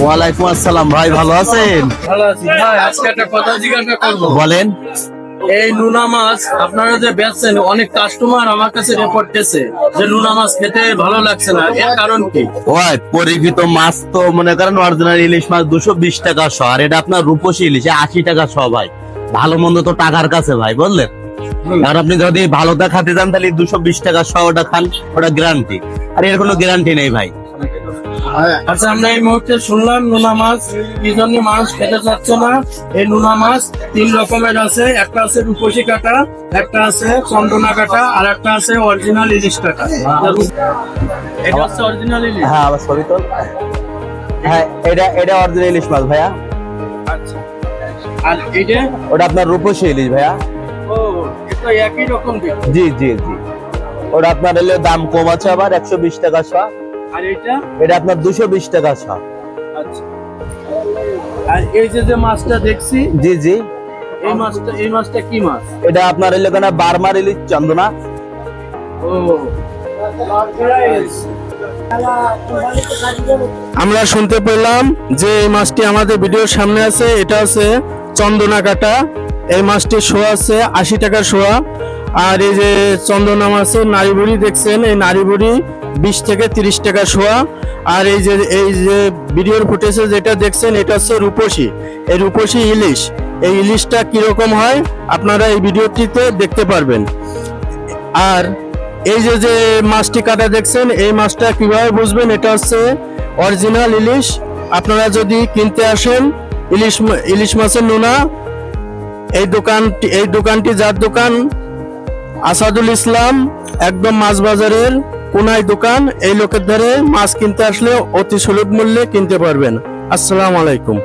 ওয়ালাইকুম আসসালাম ভাই ভালো আছেন? ভালো আছি। ভাই আজকে একটা কথা জিজ্ঞাসা করব। বলেন। এই লুনা মাছ আপনারা যে বেচছেন অনেক কাস্টমার আমার কাছে রেপোর্ট দিয়েছে যে লুনা মাছ খেতে ভালো লাগছে না। এর কারণ কি? ওই পরিচিত মাছ তো মনে করেন অরিজিনাল ইলিশ মাছ দুশো বিশ টাকা শ আর এটা আপনার রূপসী ইলিশ আশি টাকা শ ভাই। ভালো মন্দ তো টাকার কাছে ভাই বুঝলেন? আর আপনি যদি ভালোটা খাতে যান তাহলে দুশো বিশ টাকা শ ওটা খান ওটা গ্যারান্টি আর এর কোনো গ্যারান্টি নেই ভাই। আচ্ছা আমরা এই মুহূর্তে শুনলাম লুনা মাছ। কি জন্য মানুষ খেতে চাচ্ছে না? এই লুনা মাছ তিন রকমের আছে। একটা আছে রূপসী কাটা একটা আছে চন্দনা কাটা আর একটা আছে অরিজিনাল ইলিশ কাটা। এটা হচ্ছে অরিজিনাল ইলিশ? হ্যাঁ আবার ছবি তো হ্যাঁ এটা এটা অরিজিনাল ইলিশ মাছ ভাইয়া। আচ্ছা। আর এটা ওটা আপনার রূপসী ইলিশ ভাইয়া। ও এটা একই রকম জি জি জি। ওটা আপনার এলে দাম কম আছে আবার একশো বিশ টাকা শ। আর এটা? এটা আপনার দুশো বিশ টাকা শ আচ্ছা। আর এই যে যে মাছটা দেখছি জি জি। এই মাছটা এই মাছটা কি মাছ? এটা আপনার বারমার ইলিশ চন্দনা? ও। আমরা শুনতে পেলাম যে এই মাছটি আমাদের ভিডিওর সামনে আছে এটা আছে চন্দনা কাটা। এই মাছটি শো আছে আশি টাকা শোয়া আর এই যে চন্দনা মাছের নারী বুড়ি দেখছেন, এই নারী বুড়ি বিশ থেকে তিরিশ টাকা শোয়া আর এই যে এই যে ভিডিওর ফুটেজে যেটা দেখছেন, এটা হচ্ছে রূপসী। এই রূপসী ইলিশ। এই ইলিশটা কীরকম হয়, আপনারা এই ভিডিওটিতে দেখতে পারবেন। আর এই যে যে মাছটি কাটা দেখছেন, এই মাছটা কীভাবে বুঝবেন, এটা হচ্ছে অরিজিনাল ইলিশ। আপনারা যদি কিনতে আসেন, ইলিশ ইলিশ মাছের নোনা, এই দোকানটি এই দোকানটি যার দোকান আসাদুল ইসলাম একদম মাছ বাজারের কোনায় দোকান, এই লোকের ধারে মাছ কিনতে আসলে অতি সুলভ মূল্যে কিনতে পারবেন। আসসালামু আলাইকুম।